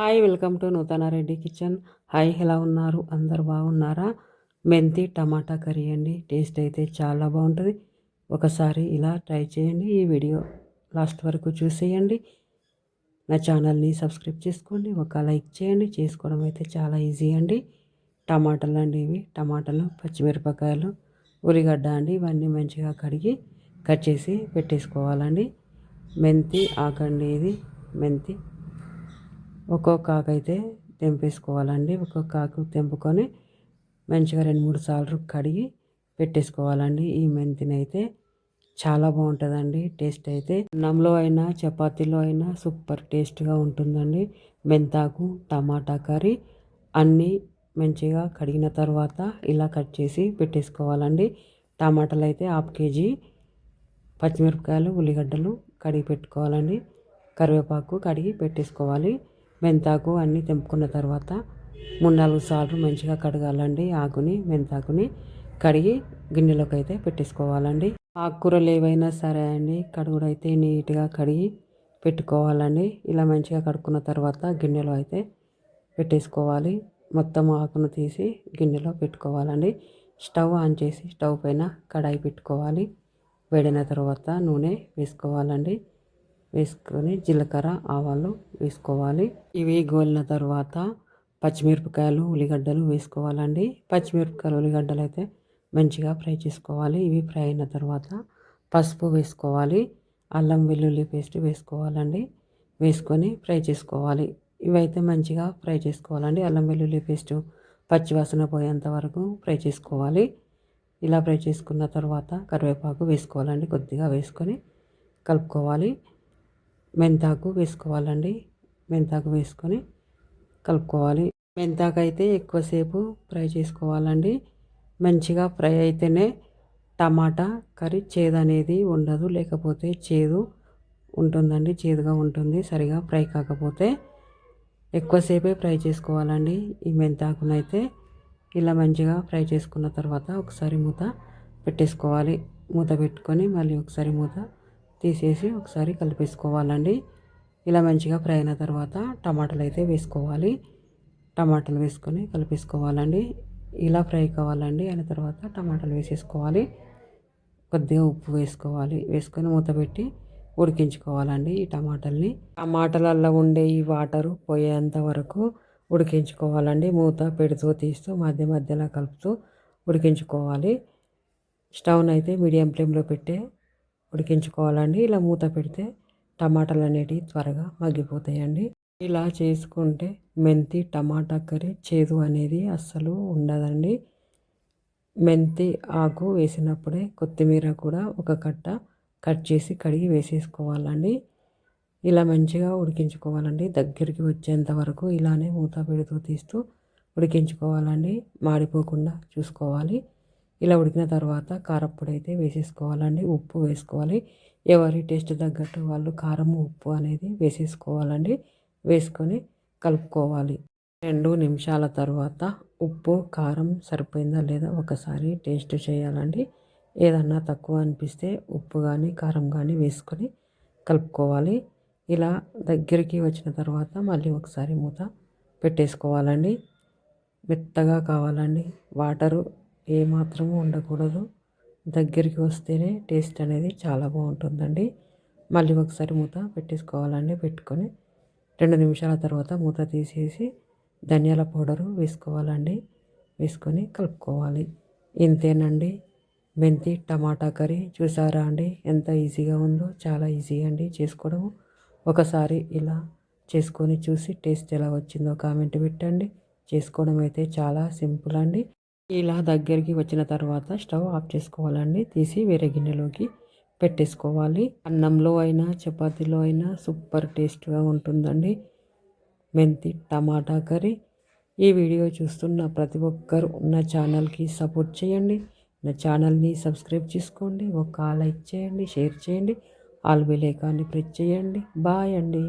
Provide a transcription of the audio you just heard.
Hi welcome to Nuthana Reddy kitchen. Hi ఎలా ఉన్నారు? అందరు బాగున్నారా? మెంతి టమాటా కర్రీ అండి. టేస్ట్ అయితే చాలా బాగుంటుంది. ఒకసారి ఇలా ట్రై చేయండి. ఈ వీడియో లాస్ట్ వరకు చూసేయండి. నా ఛానల్ని సబ్స్క్రైబ్ చేసుకోండి. ఒక లైక్ చేయండి. చేసుకోవడం అయితే చాలా ఈజీ అండి. టమాటాలు అండి ఇవి. టమాటాలు పచ్చిమిరపకాయలు ఉల్లిగడ్డ అండి. ఇవన్నీ మంచిగా కడిగి కట్ చేసి పెట్టేసుకోవాలండి. మెంతి ఆకండి ఇది. మెంతి ఒక్కొక్క ఆకు అయితే తెంపేసుకోవాలండి. ఒక్కొక్క ఆకు తెంపుకొని మంచిగా రెండు మూడు సార్లు కడిగి పెట్టేసుకోవాలండి. ఈ మెంతిని అయితే చాలా బాగుంటుందండి. టేస్ట్ అయితే అన్నంలో అయినా చపాతీలో అయినా సూపర్ టేస్ట్గా ఉంటుందండి. మెంతాకు టమాటా కర్రీ అన్నీ మంచిగా కడిగిన తర్వాత ఇలా కట్ చేసి పెట్టేసుకోవాలండి. టమాటాలు అయితే హాఫ్ కేజీ పచ్చిమిరపకాయలు ఉల్లిగడ్డలు కడిగి పెట్టుకోవాలండి. కరివేపాకు కడిగి పెట్టేసుకోవాలి. మెంతాకు అన్నీ తెంపుకున్న తర్వాత మూడు నాలుగు సార్లు మంచిగా కడగాలండి ఆకుని మెంతాకుని కడిగి గిన్నెలోకి అయితే పెట్టేసుకోవాలండి. ఆకుకూరలు ఏవైనా సరే అండి కడుగుడు అయితే నీట్గా కడిగి పెట్టుకోవాలండి. ఇలా మంచిగా కడుక్కున్న తర్వాత గిన్నెలో అయితే పెట్టేసుకోవాలి. మొత్తం ఆకును తీసి గిన్నెలో పెట్టుకోవాలండి. స్టవ్ ఆన్ చేసి స్టవ్ పైన కడాయి పెట్టుకోవాలి. వేడిన తర్వాత నూనె వేసుకోవాలండి. వేసుకొని జీలకర్ర ఆవాలు వేసుకోవాలి. ఇవి గోలిన తర్వాత పచ్చిమిరపకాయలు ఉల్లిగడ్డలు వేసుకోవాలండి. పచ్చిమిరపకాయలు ఉల్లిగడ్డలు అయితే మంచిగా ఫ్రై చేసుకోవాలి. ఇవి ఫ్రై అయిన తర్వాత పసుపు వేసుకోవాలి. అల్లం వెల్లుల్లి పేస్ట్ వేసుకోవాలండి. వేసుకొని ఫ్రై చేసుకోవాలి. ఇవైతే మంచిగా ఫ్రై చేసుకోవాలండి. అల్లం వెల్లుల్లి పేస్ట్ పచ్చివాసన పోయేంత వరకు ఫ్రై చేసుకోవాలి. ఇలా ఫ్రై చేసుకున్న తర్వాత కరివేపాకు వేసుకోవాలండి. కొద్దిగా వేసుకొని కలుపుకోవాలి. మెంతాకు వేసుకోవాలండి. మెంతాకు వేసుకొని కలుపుకోవాలి. మెంతాకు అయితే ఎక్కువసేపు ఫ్రై చేసుకోవాలండి. మంచిగా ఫ్రై అయితేనే టమాటా కర్రీ చేదు అనేది ఉండదు లేకపోతే చేదు ఉంటుందండి చేదుగా ఉంటుంది సరిగా ఫ్రై కాకపోతే ఎక్కువసేపే ఫ్రై చేసుకోవాలండి. ఈ మెంతాకునైతే ఇలా మంచిగా ఫ్రై చేసుకున్న తర్వాత ఒకసారి మూత పెట్టేసుకోవాలి. మూత పెట్టుకొని మళ్ళీ ఒకసారి మూత తీసేసి ఒకసారి కలిపేసుకోవాలండి. ఇలా మంచిగా ఫ్రై అయిన తర్వాత టమాటాలు అయితే వేసుకోవాలి. టమాటాలు వేసుకొని కలిపేసుకోవాలండి. ఇలా ఫ్రై కావాలండి అయిన తర్వాత టమాటాలు వేసేసుకోవాలి. కొద్దిగా ఉప్పు వేసుకోవాలి. వేసుకొని మూత పెట్టి ఉడికించుకోవాలండి ఈ టమాటాలని. టమాటాలల్లో ఉండే ఈ వాటరు పోయేంత వరకు ఉడికించుకోవాలండి. మూత పెడుతూ తీస్తూ మధ్య మధ్యలో కలుపుతూ ఉడికించుకోవాలి. స్టవ్ని అయితే మీడియం ఫ్లేమ్లో పెట్టే ఉడికించుకోవాలండి. ఇలా మూత పెడితే టమాటాలు అనేటివి త్వరగా మగ్గిపోతాయండి. ఇలా చేసుకుంటే మెంతి టమాటా కర్రీ చేదు అనేది అస్సలు ఉండదండి. మెంతి ఆకు వేసినప్పుడే కొత్తిమీర కూడా ఒక కట్ట కట్ చేసి కడిగి వేసేసుకోవాలండి. ఇలా మంచిగా ఉడికించుకోవాలండి. దగ్గరికి వచ్చేంత వరకు ఇలానే మూత పెడుతూ తీస్తూ ఉడికించుకోవాలండి. మాడిపోకుండా చూసుకోవాలి. ఇలా ఉడికిన తర్వాత కారప్పొడి అయితే వేసేసుకోవాలండి. ఉప్పు వేసుకోవాలి. ఎవరి టేస్ట్ తగ్గట్టు వాళ్ళు కారం ఉప్పు అనేది వేసేసుకోవాలండి. వేసుకొని కలుపుకోవాలి. రెండు నిమిషాల తర్వాత ఉప్పు కారం సరిపోయిందా లేదా ఒకసారి టేస్ట్ చేయాలండి. ఏదన్నా తక్కువ అనిపిస్తే ఉప్పు కానీ కారం కానీ వేసుకొని కలుపుకోవాలి. ఇలా దగ్గరికి వచ్చిన తర్వాత మళ్ళీ ఒకసారి మూత పెట్టేసుకోవాలండి. మెత్తగా కావాలండి. వాటరు ఏమాత్రము ఉండకూడదు. దగ్గరికి వస్తేనే టేస్ట్ అనేది చాలా బాగుంటుందండి. మళ్ళీ ఒకసారి మూత పెట్టేసుకోవాలండి పెట్టుకొని రెండు నిమిషాల తర్వాత మూత తీసేసి ధనియాల పౌడరు వేసుకోవాలండి. వేసుకొని కలుపుకోవాలి. ఇంతేనండి. మెంతి టమాటా కర్రీ చూసారా అండి? ఎంత ఈజీగా ఉందో చాలా ఈజీ అండి చేసుకోవడం ఒకసారి ఇలా చేసుకొని చూసి టేస్ట్ ఎలా వచ్చిందో కామెంట్ పెట్టండి. చేసుకోవడం అయితే చాలా సింపుల్ అండి. ఇలా దగ్గరికి వచ్చిన తర్వాత స్టవ్ ఆఫ్ చేసుకోవాలండి. తీసి వేరే గిన్నెలోకి పెట్టేసుకోవాలి. అన్నంలో అయినా చపాతీలో అయినా సూపర్ టేస్ట్గా ఉంటుందండి. మెంతి టమాటా కర్రీ. ఈ వీడియో చూస్తున్న ప్రతి ఒక్కరు నా ఛానల్కి సపోర్ట్ చేయండి. నా ఛానల్ని సబ్స్క్రైబ్ చేసుకోండి. ఒక లైక్ చేయండి షేర్ చేయండి. ఆల్ బెల్ ఐకాన్ని ప్రెస్ చేయండి. బాయ్ అండి.